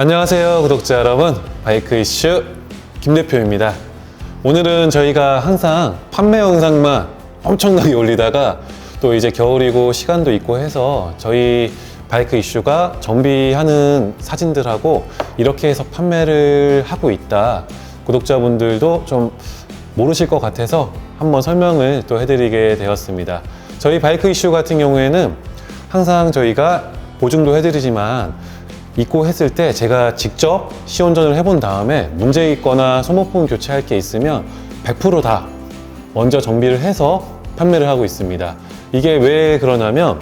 안녕하세요 구독자 여러분. 바이크 이슈 김 대표입니다. 오늘은 저희가 항상 판매 영상만 엄청나게 올리다가 또 이제 겨울이고 시간도 있고 해서 저희 바이크 이슈가 정비하는 사진들하고 이렇게 해서 판매를 하고 있다. 구독자분들도 좀 모르실 것 같아서 한번 설명을 또 해드리게 되었습니다. 저희 바이크 이슈 같은 경우에는 항상 저희가 보증도 해드리지만 입고 했을 때 제가 직접 시운전을 해본 다음에 문제 있거나 소모품 교체할 게 있으면 100%다 먼저 정비를 해서 판매를 하고 있습니다. 이게 왜 그러냐면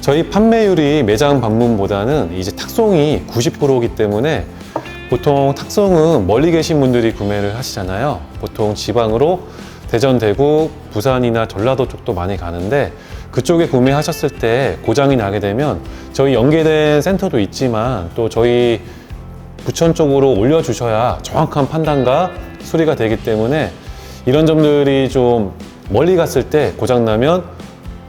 저희 판매율이 매장 방문보다는 이제 탁송이 90%이기 때문에 보통 탁송은 멀리 계신 분들이 구매를 하시잖아요. 보통 지방으로 대전, 대구, 부산이나 전라도 쪽도 많이 가는데 그쪽에 구매하셨을 때 고장이 나게 되면 저희 연계된 센터도 있지만 또 저희 부천 쪽으로 올려주셔야 정확한 판단과 수리가 되기 때문에 이런 점들이 좀 멀리 갔을 때 고장나면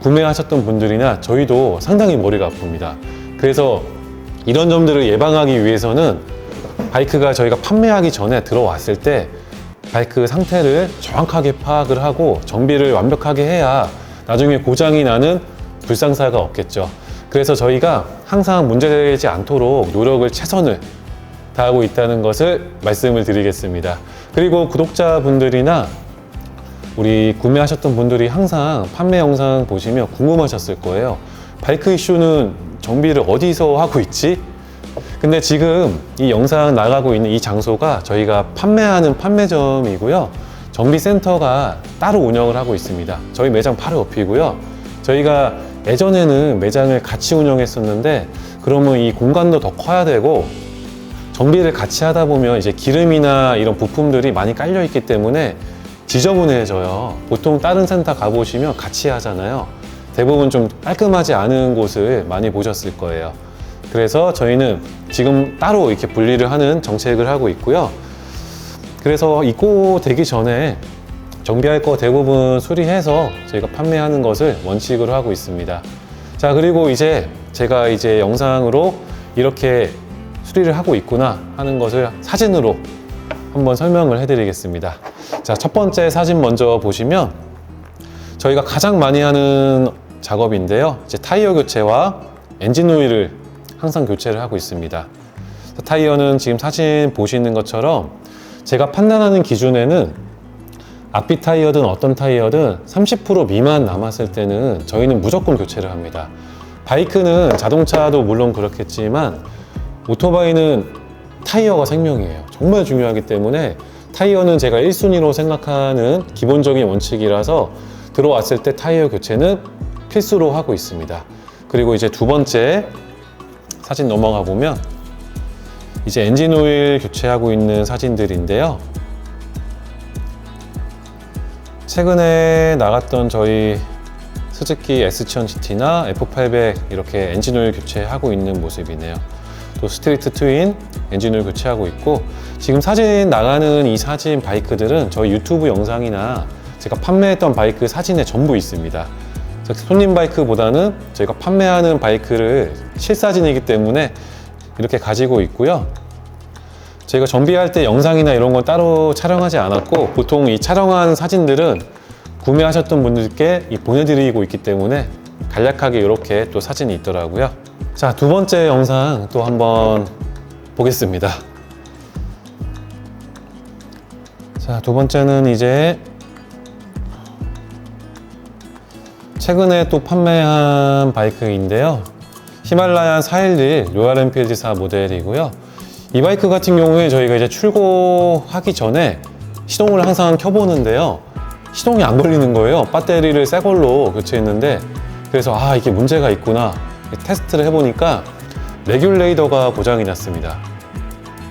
구매하셨던 분들이나 저희도 상당히 머리가 아픕니다. 그래서 이런 점들을 예방하기 위해서는 바이크가 저희가 판매하기 전에 들어왔을 때 바이크 상태를 정확하게 파악을 하고 정비를 완벽하게 해야 나중에 고장이 나는 불상사가 없겠죠. 그래서 저희가 항상 문제되지 않도록 노력을 최선을 다하고 있다는 것을 말씀을 드리겠습니다. 그리고 구독자분들이나 우리 구매하셨던 분들이 항상 판매 영상 보시면 궁금하셨을 거예요. 바이크 이슈는 정비를 어디서 하고 있지? 근데 지금 이 영상 나가고 있는 이 장소가 저희가 판매하는 판매점이고요. 정비센터가 따로 운영을 하고 있습니다. 저희 매장 바로 옆이고요. 저희가 예전에는 매장을 같이 운영했었는데 그러면 이 공간도 더 커야 되고 정비를 같이 하다 보면 이제 기름이나 이런 부품들이 많이 깔려 있기 때문에 지저분해져요. 보통 다른 센터 가보시면 같이 하잖아요. 대부분 좀 깔끔하지 않은 곳을 많이 보셨을 거예요. 그래서 저희는 지금 따로 이렇게 분리를 하는 정책을 하고 있고요. 그래서 입고 되기 전에 정비할 거 대부분 수리해서 저희가 판매하는 것을 원칙으로 하고 있습니다. 자, 그리고 이제 제가 이제 영상으로 이렇게 수리를 하고 있구나 하는 것을 사진으로 한번 설명을 해드리겠습니다. 자, 첫 번째 사진 먼저 보시면 저희가 가장 많이 하는 작업인데요. 이제 타이어 교체와 엔진 오일을 항상 교체를 하고 있습니다. 타이어는 지금 사진 보시는 것처럼 제가 판단하는 기준에는 앞뒤 타이어든 어떤 타이어든 30% 미만 남았을 때는 저희는 무조건 교체를 합니다. 바이크는 자동차도 물론 그렇겠지만 오토바이는 타이어가 생명이에요. 정말 중요하기 때문에 타이어는 제가 1순위로 생각하는 기본적인 원칙이라서 들어왔을 때 타이어 교체는 필수로 하고 있습니다. 그리고 이제 두 번째 사진 넘어가 보면 이제 엔진 오일 교체하고 있는 사진들인데요. 최근에 나갔던 저희 스즈키 S1000GT나 F800 이렇게 엔진 오일 교체하고 있는 모습이네요. 또 스트리트 트윈 엔진 오일 교체하고 있고 지금 사진 나가는 이 사진 바이크들은 저희 유튜브 영상이나 제가 판매했던 바이크 사진에 전부 있습니다. 손님 바이크보다는 저희가 판매하는 바이크를 실사진이기 때문에 이렇게 가지고 있고요. 저희가 정비할 때 영상이나 이런 건 따로 촬영하지 않았고 보통 이 촬영한 사진들은 구매하셨던 분들께 이 보내드리고 있기 때문에 간략하게 이렇게 또 사진이 있더라고요. 자, 두 번째 영상 또 한번 보겠습니다. 자, 두 번째는 이제 최근에 또 판매한 바이크인데요. 히말라얀 411 로얄 엔필드사 모델이고요. 이 바이크 같은 경우에 저희가 이제 출고하기 전에 시동을 항상 켜보는데요. 시동이 안 걸리는 거예요. 배터리를 새 걸로 교체했는데 그래서 아 이게 문제가 있구나 테스트를 해보니까 레귤레이더가 고장이 났습니다.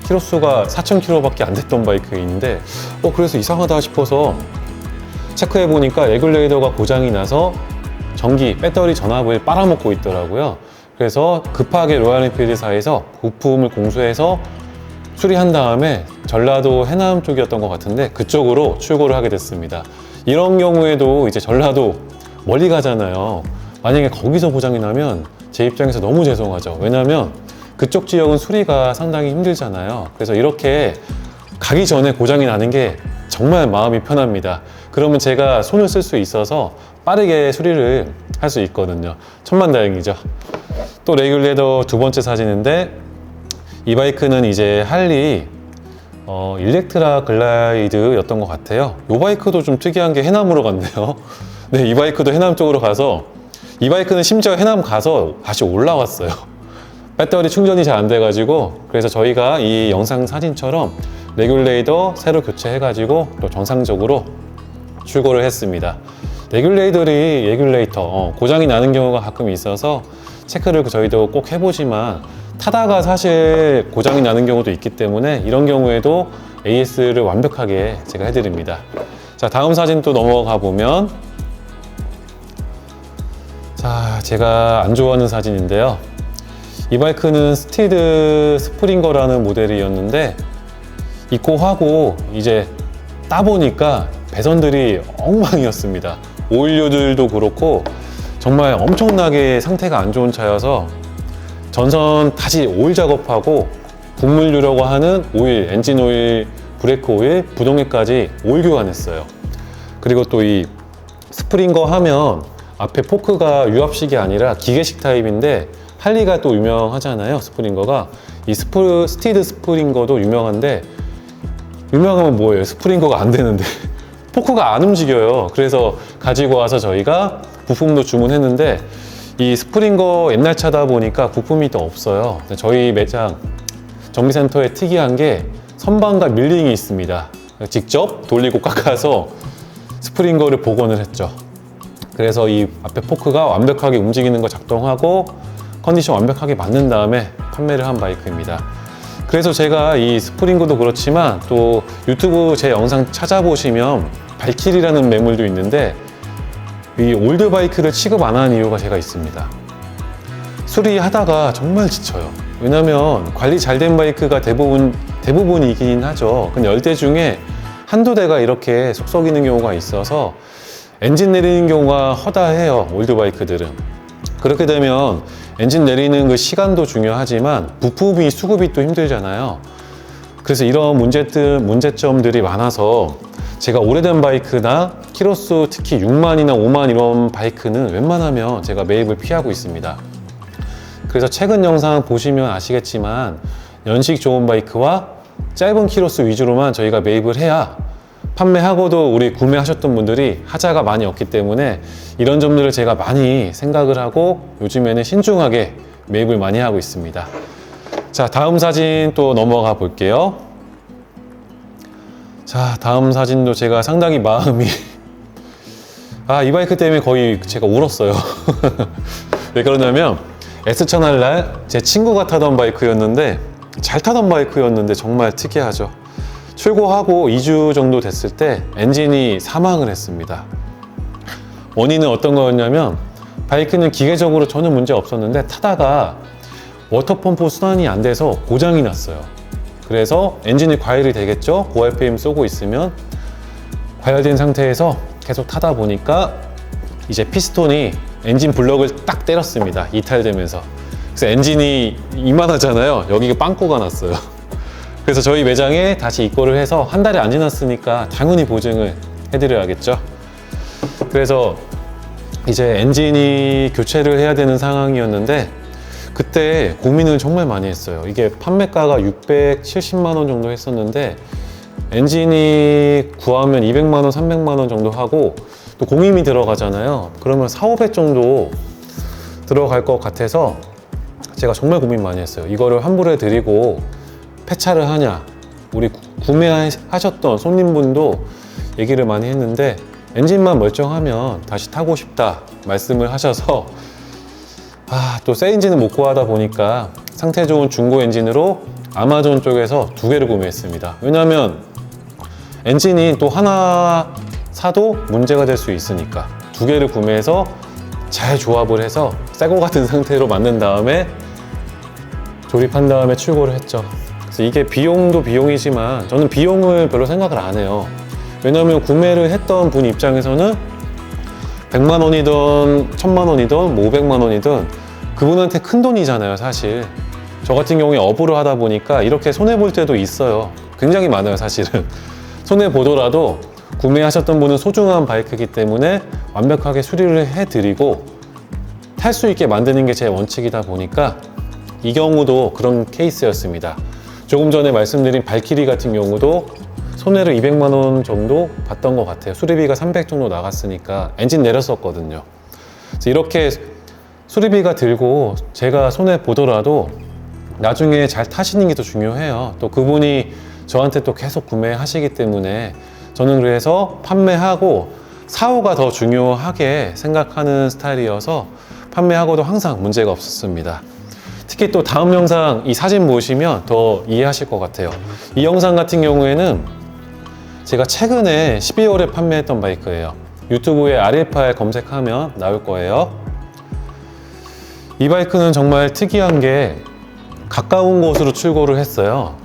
키로수가 4,000km밖에 안 됐던 바이크인데 어 그래서 이상하다 싶어서 체크해 보니까 레귤레이더가 고장이 나서 전기 배터리 전압을 빨아먹고 있더라고요. 그래서 급하게 로얄엔필드사에서 부품을 공수해서 수리한 다음에 전라도 해남 쪽이었던 것 같은데 그쪽으로 출고를 하게 됐습니다. 이런 경우에도 이제 전라도 멀리 가잖아요. 만약에 거기서 고장이 나면 제 입장에서 너무 죄송하죠. 왜냐하면 그쪽 지역은 수리가 상당히 힘들잖아요. 그래서 이렇게 가기 전에 고장이 나는 게 정말 마음이 편합니다. 그러면 제가 손을 쓸 수 있어서 빠르게 수리를 할 수 있거든요. 천만다행이죠. 또 레귤레이터 두 번째 사진인데 이 바이크는 이제 할리 어, 일렉트라 글라이드였던 것 같아요. 이 바이크도 좀 특이한 게 해남으로 갔네요. 네, 이 바이크도 해남 쪽으로 가서 이 바이크는 심지어 해남 가서 다시 올라왔어요. 배터리 충전이 잘 안 돼가지고 그래서 저희가 이 영상 사진처럼 레귤레이터 새로 교체해가지고 또 정상적으로 출고를 했습니다. 레귤레이터리 레귤레이터 어, 고장이 나는 경우가 가끔 있어서 체크를 저희도 꼭 해보지만 타다가 사실 고장이 나는 경우도 있기 때문에 이런 경우에도 AS를 완벽하게 제가 해드립니다. 자 다음 사진 또 넘어가 보면 자 제가 안 좋아하는 사진인데요. 이 바이크는 스티드 스프링거라는 모델이었는데 입고 하고 이제 따보니까 배선들이 엉망이었습니다. 오일류들도 그렇고 정말 엄청나게 상태가 안 좋은 차여서 전선 다시 오일 작업하고 분물 주려고 하는 오일, 엔진 오일, 브레이크 오일, 부동액까지 오일 교환했어요. 그리고 또 이 스프링거 하면 앞에 포크가 유압식이 아니라 기계식 타입인데 할리가 또 유명하잖아요. 스프링거가 이 스프 스티드 스프링거도 유명한데 유명하면 뭐예요? 스프링거가 안 되는데 포크가 안 움직여요. 그래서 가지고 와서 저희가 부품도 주문했는데 이 스프링거 옛날 차다 보니까 부품이 또 없어요. 저희 매장 정비센터에 특이한 게 선반과 밀링이 있습니다. 직접 돌리고 깎아서 스프링거를 복원을 했죠. 그래서 이 앞에 포크가 완벽하게 움직이는 거 작동하고 컨디션 완벽하게 맞는 다음에 판매를 한 바이크입니다. 그래서 제가 이 스프링거도 그렇지만 또 유튜브 제 영상 찾아보시면 발키리라는 매물도 있는데 이 올드 바이크를 취급 안 하는 이유가 제가 있습니다. 수리하다가 정말 지쳐요. 왜냐면 관리 잘 된 바이크가 대부분 대부분이긴 하죠. 근데 열대 중에 한두 대가 이렇게 속 썩이는 경우가 있어서 엔진 내리는 경우가 허다해요. 올드 바이크들은. 그렇게 되면 엔진 내리는 그 시간도 중요하지만 부품이 수급이 또 힘들잖아요. 그래서 이런 문제들, 문제점들이 많아서 제가 오래된 바이크나 키로수 특히 6만이나 5만 이런 바이크는 웬만하면 제가 매입을 피하고 있습니다. 그래서 최근 영상 보시면 아시겠지만 연식 좋은 바이크와 짧은 키로수 위주로만 저희가 매입을 해야 판매하고도 우리 구매하셨던 분들이 하자가 많이 없기 때문에 이런 점들을 제가 많이 생각을 하고 요즘에는 신중하게 매입을 많이 하고 있습니다. 자, 다음 사진 또 넘어가 볼게요. 자, 다음 사진도 제가 상당히 마음이 아, 이 바이크 때문에 거의 제가 울었어요. 왜 그러냐면 S천 할날 제 친구가 타던 바이크였는데 잘 타던 바이크였는데 정말 특이하죠. 출고하고 2주 정도 됐을 때 엔진이 사망을 했습니다. 원인은 어떤 거였냐면 바이크는 기계적으로 전혀 문제 없었는데 타다가 워터펌프 순환이 안 돼서 고장이 났어요. 그래서 엔진이 과열이 되겠죠. 고RPM 쏘고 있으면 과열된 상태에서 계속 타다 보니까 이제 피스톤이 엔진 블럭을 딱 때렸습니다. 이탈되면서. 그래서 엔진이 이만하잖아요. 여기가 빵꾸가 났어요. 그래서 저희 매장에 다시 입고를 해서 한 달이 안 지났으니까 당연히 보증을 해드려야겠죠. 그래서 이제 엔진이 교체를 해야 되는 상황이었는데 그때 고민을 정말 많이 했어요. 이게 판매가가 670만 원 정도 했었는데 엔진이 구하면 200만 원, 300만 원 정도 하고 또 공임이 들어가잖아요. 그러면 4, 500 정도 들어갈 것 같아서 제가 정말 고민 많이 했어요. 이거를 환불해 드리고 폐차를 하냐. 우리 구- 구매하셨던 손님분도 얘기를 많이 했는데 엔진만 멀쩡하면 다시 타고 싶다 말씀을 하셔서 아, 또새 엔진을 못 구하다 보니까 상태 좋은 중고 엔진으로 아마존 쪽에서 두 개를 구매했습니다. 왜냐하면 엔진이 또 하나 사도 문제가 될 수 있으니까 두 개를 구매해서 잘 조합을 해서 새거 같은 상태로 만든 다음에 조립한 다음에 출고를 했죠. 그래서 이게 비용도 비용이지만 저는 비용을 별로 생각을 안 해요. 왜냐하면 구매를 했던 분 입장에서는 100만 원이든 1000만 원이든 뭐 500만 원이든 그분한테 큰 돈이잖아요, 사실. 저 같은 경우에 업으로 하다 보니까 이렇게 손해 볼 때도 있어요. 굉장히 많아요, 사실은. 손해 보더라도 구매하셨던 분은 소중한 바이크이기 때문에 완벽하게 수리를 해드리고 탈 수 있게 만드는 게 제 원칙이다 보니까 이 경우도 그런 케이스였습니다. 조금 전에 말씀드린 발키리 같은 경우도 손해를 200만 원 정도 봤던 것 같아요. 수리비가 300 정도 나갔으니까 엔진 내렸었거든요. 이렇게 수리비가 들고 제가 손해 보더라도 나중에 잘 타시는 게 더 중요해요. 또 그분이 저한테 또 계속 구매하시기 때문에 저는 그래서 판매하고 사후가 더 중요하게 생각하는 스타일이어서 판매하고도 항상 문제가 없었습니다. 특히 또 다음 영상 이 사진 보시면 더 이해하실 것 같아요. 이 영상 같은 경우에는 제가 최근에 12월에 판매했던 바이크예요. 유튜브에 R18 검색하면 나올 거예요. 이 바이크는 정말 특이한 게 가까운 곳으로 출고를 했어요.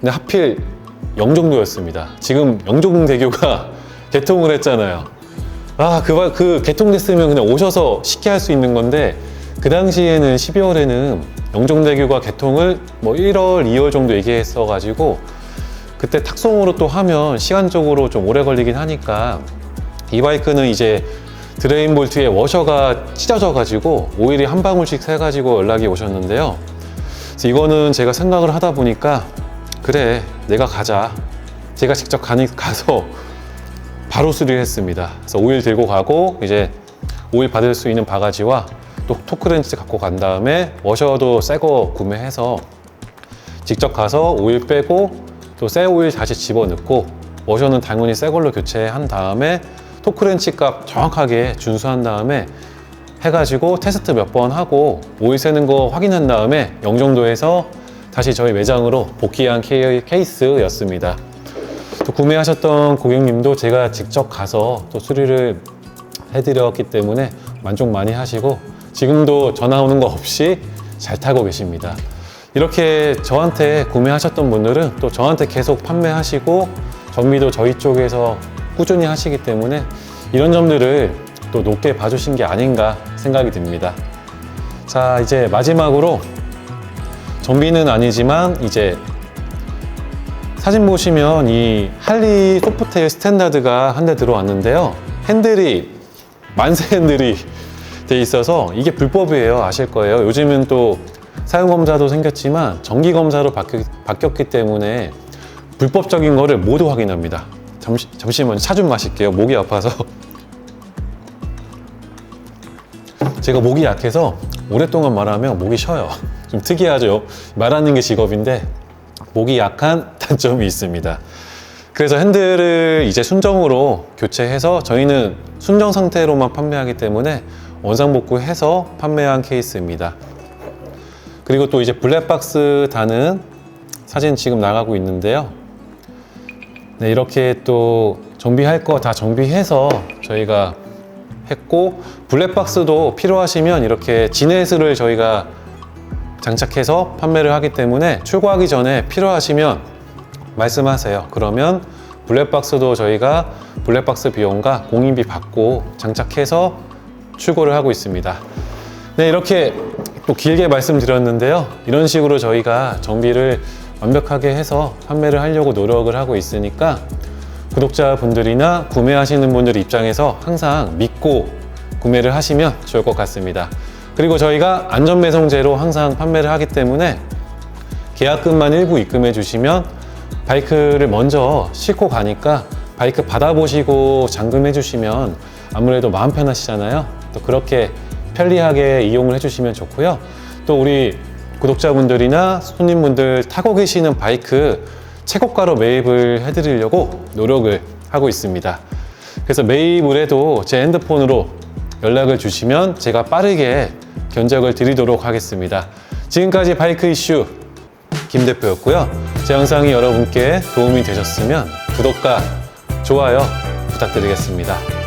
근데 하필 영종도였습니다. 지금 영종대교가 개통을 했잖아요. 아, 그, 바- 그 개통됐으면 그냥 오셔서 쉽게 할 수 있는 건데 그 당시에는 12월에는 영종대교가 개통을 뭐 1월, 2월 정도 얘기했어가지고 그때 탁송으로 또 하면 시간적으로 좀 오래 걸리긴 하니까 이 바이크는 이제 드레인 볼트에 워셔가 찢어져 가지고 오일이 한 방울씩 새 가지고 연락이 오셨는데요. 이거는 제가 생각을 하다 보니까 그래 내가 가자. 제가 직접 가니, 가서 바로 수리를 했습니다. 그래서 오일 들고 가고 이제 오일 받을 수 있는 바가지와 또 토크렌치 갖고 간 다음에 워셔도 새 거 구매해서 직접 가서 오일 빼고 또 새 오일 다시 집어넣고 워셔는 당연히 새 걸로 교체한 다음에 토크렌치 값 정확하게 준수한 다음에 해가지고 테스트 몇 번 하고 오일 새는 거 확인한 다음에 영종도에서 다시 저희 매장으로 복귀한 케- 케이스였습니다. 또 구매하셨던 고객님도 제가 직접 가서 또 수리를 해드렸기 때문에 만족 많이 하시고 지금도 전화 오는 거 없이 잘 타고 계십니다. 이렇게 저한테 구매하셨던 분들은 또 저한테 계속 판매하시고 정비도 저희 쪽에서 꾸준히 하시기 때문에 이런 점들을 또 높게 봐주신 게 아닌가 생각이 듭니다. 자, 이제 마지막으로 정비는 아니지만 이제 사진 보시면 이 할리 소프트웨어 스탠다드가 한 대 들어왔는데요. 핸들이 만세 핸들이 돼 있어서 이게 불법이에요. 아실 거예요. 요즘은 또 사용 검사도 생겼지만 정기 검사로 바뀌, 바뀌었기 때문에 불법적인 거를 모두 확인합니다. 잠시, 잠시만요. 차 좀 마실게요. 목이 아파서. 제가 목이 약해서 오랫동안 말하면 목이 쉬어요. 좀 특이하죠. 말하는 게 직업인데 목이 약한 단점이 있습니다. 그래서 핸들을 이제 순정으로 교체해서 저희는 순정 상태로만 판매하기 때문에 원상 복구해서 판매한 케이스입니다. 그리고 또 이제 블랙박스 다는 사진 지금 나가고 있는데요. 네, 이렇게 또 정비할 거 다 정비해서 저희가 했고 블랙박스도 필요하시면 이렇게 지네스를 저희가 장착해서 판매를 하기 때문에 출고하기 전에 필요하시면 말씀하세요. 그러면 블랙박스도 저희가 블랙박스 비용과 공인비 받고 장착해서 출고를 하고 있습니다. 네, 이렇게 또 길게 말씀드렸는데요. 이런 식으로 저희가 정비를 완벽하게 해서 판매를 하려고 노력을 하고 있으니까 구독자분들이나 구매하시는 분들 입장에서 항상 믿고 구매를 하시면 좋을 것 같습니다. 그리고 저희가 안전배송제로 항상 판매를 하기 때문에 계약금만 일부 입금해 주시면 바이크를 먼저 싣고 가니까 바이크 받아보시고 잠금해 주시면 아무래도 마음 편하시잖아요. 또 그렇게 편리하게 이용을 해주시면 좋고요. 또 우리 구독자분들이나 손님분들 타고 계시는 바이크 최고가로 매입을 해드리려고 노력을 하고 있습니다. 그래서 매입을 해도 제 핸드폰으로 연락을 주시면 제가 빠르게 견적을 드리도록 하겠습니다. 지금까지 바이크 이슈 김 대표였고요. 제 영상이 여러분께 도움이 되셨으면 구독과 좋아요 부탁드리겠습니다.